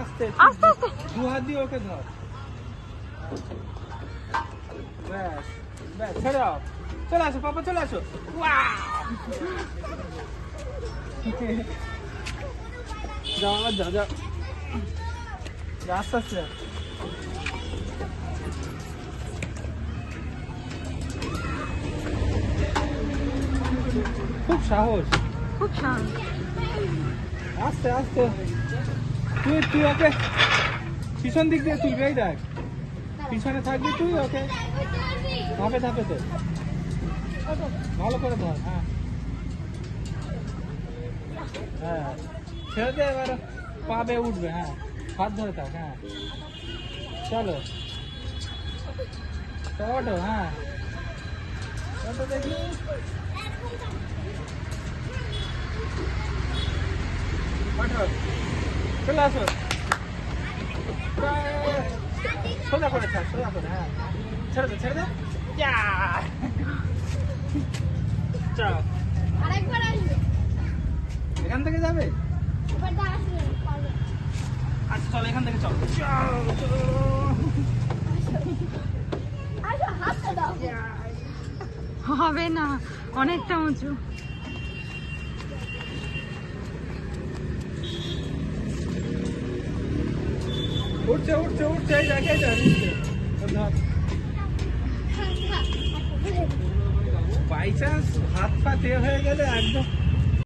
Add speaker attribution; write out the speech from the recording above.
Speaker 1: আস্তে আস্তে
Speaker 2: আস্তে। আস্তে
Speaker 1: দু হাত দিয়ে ওকে ধর। ব্যাস ব্যাস ছেড়ে দাও। চলে আসো পাপা চলে আসো। যাও আবার যাও যাও যা, আস্তে আস্তে। খুব সাহস।
Speaker 2: খুব শান্ত
Speaker 1: আস্তে আস্তে। তুই তুই ওকে পিছন দিক দিয়ে তুলবি, এই দেখ। পিছনে থাকবি তুই ওকে। ধাপে ধাপে তো ভালো করে ধর হ্যাঁ। হ্যাঁ। ছেড়ে দে এবার পাবে উঠবে হ্যাঁ। হাত ধরে থাক হ্যাঁ। চলো। ওঠো হ্যাঁ। দেখি। ওঠো চলে আসো। সোজা করে সোজা করে হ্যাঁ। ছেড়ে দে ছেড়ে দে। ইয়া!
Speaker 3: আরেকবার আসবে।
Speaker 1: এখান থেকে যাবে। আচ্ছা চল এখান থেকে চল।
Speaker 2: হবে না অনেকটা উঁচু।
Speaker 1: উঠছে উঠছে উঠছে এই দেখে। বাই চান্স হাত পা তে হয়ে গেলে একদম